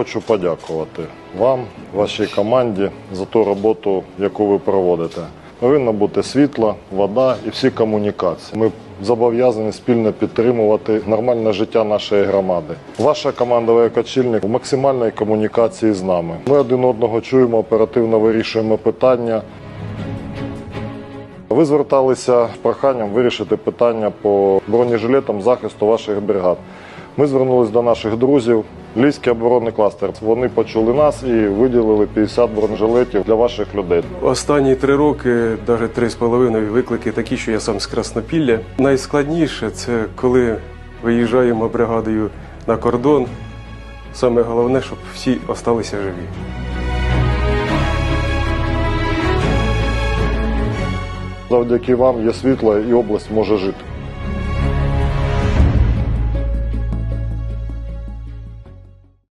хочу подякувати вам, вашій команді за ту роботу, яку ви проводите. Повинна бути світло, вода і всі комунікації. Ми зобов'язані спільно підтримувати нормальне життя нашої громади. Ваша команда «Воєкочільник» в максимальній комунікації з нами. Ми один одного чуємо, оперативно вирішуємо питання. Ви зверталися з проханням вирішити питання по бронежилетам захисту ваших бригад. Ми звернулися до наших друзів. Львівський оборонний кластер. Вони почули нас і виділили 50 бронежилетів для ваших людей. Останні три роки, навіть три з половиною, виклики такі, що я сам з Краснопілля. Найскладніше це коли виїжджаємо бригадою на кордон. Саме головне, щоб всі залишилися живі. Завдяки вам є світло і область може жити.